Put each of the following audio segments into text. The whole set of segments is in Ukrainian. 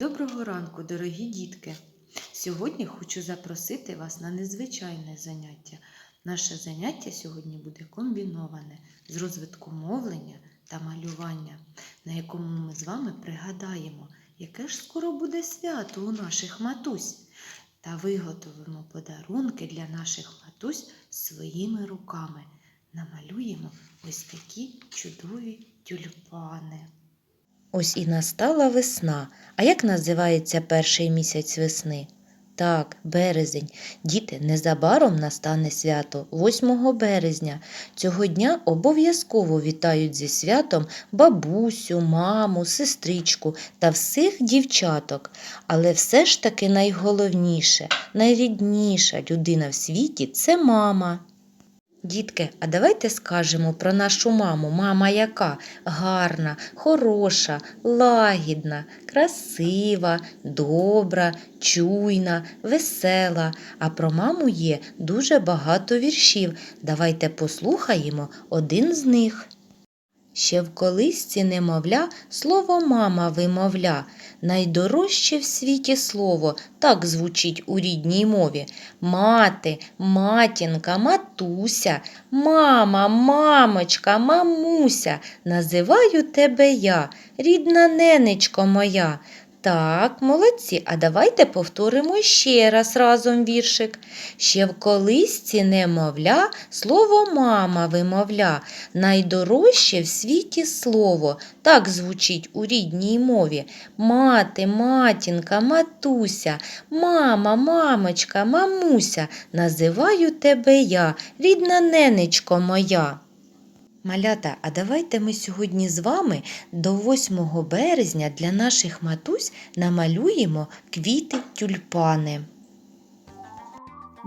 Доброго ранку, дорогі дітки! Сьогодні хочу запросити вас на незвичайне заняття. Наше заняття сьогодні буде комбіноване з розвитку мовлення та малювання, на якому ми з вами пригадаємо, яке ж скоро буде свято у наших матусь, та виготовимо подарунки для наших матусь своїми руками. Намалюємо ось такі чудові тюльпани. Ось і настала весна. А як називається перший місяць весни? Так, березень. Діти, незабаром настане свято 8 березня. Цього дня обов'язково вітають зі святом бабусю, маму, сестричку та всіх дівчаток. Але все ж таки найголовніше, найрідніша людина в світі це мама. Дітки, а давайте скажемо про нашу маму. Мама яка? Гарна, хороша, лагідна, красива, добра, чуйна, весела. А про маму є дуже багато віршів. Давайте послухаємо один з них. Ще в колисці немовля слово мама вимовля. Найдорожче в світі слово так звучить у рідній мові. Мати, матінка, матуся, мама, мамочка, мамуся. Називаю тебе я, рідна ненечко моя. Так, молодці, а давайте повторимо ще раз разом віршик. Ще в колисці немовля, слово мама вимовля. Найдорожче в світі слово, так звучить у рідній мові. Мати, матінка, матуся, мама, мамочка, мамуся, називаю тебе я, рідна ненечко моя. Малята, а давайте ми сьогодні з вами до 8 березня для наших матусь намалюємо квіти тюльпани.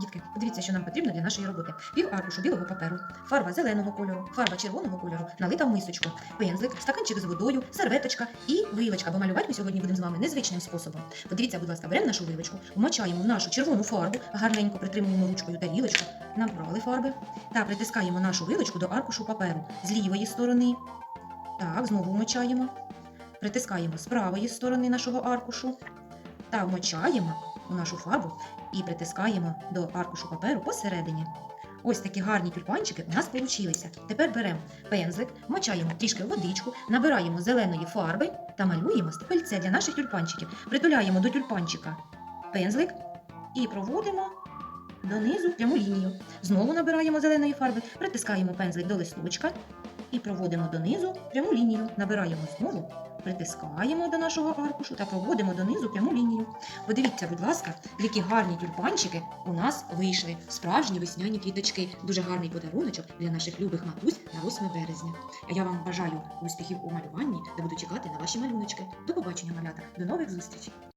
Дітки, подивіться, що нам потрібно для нашої роботи. Пів аркушу білого паперу, фарба зеленого кольору, фарба червоного кольору, налита в мисочку, пензлик, стаканчик з водою, серветочка і вилочка. Бо малювати ми сьогодні будемо з вами незвичним способом. Подивіться, будь ласка, беремо нашу вилочку, вмочаємо в нашу червону фарбу, гарненько притримуємо ручкою тарілочку, набрали фарби та притискаємо нашу вилочку до аркушу паперу з лівої сторони. Так, знову вмочаємо. Притискаємо з правої сторони нашого аркушу та вмочаємо у нашу фарбу і притискаємо до аркушу паперу посередині. Ось такі гарні тюльпанчики у нас получилися. Тепер беремо пензлик, мочаємо трішки водичку, набираємо зеленої фарби та малюємо стебельце для наших тюльпанчиків. Притуляємо до тюльпанчика пензлик і проводимо донизу пряму лінію. Знову набираємо зеленої фарби, притискаємо пензлик до листочка і проводимо донизу пряму лінію. Набираємо знову, притискаємо до нашого аркушу та проводимо донизу пряму лінію. Подивіться, будь ласка, які гарні тюльпанчики у нас вийшли. Справжні весняні квіточки. Дуже гарний подаруночок для наших любих матусь на 8 березня. А я вам бажаю успіхів у малюванні та буду чекати на ваші малюночки. До побачення, малята. До нових зустрічей!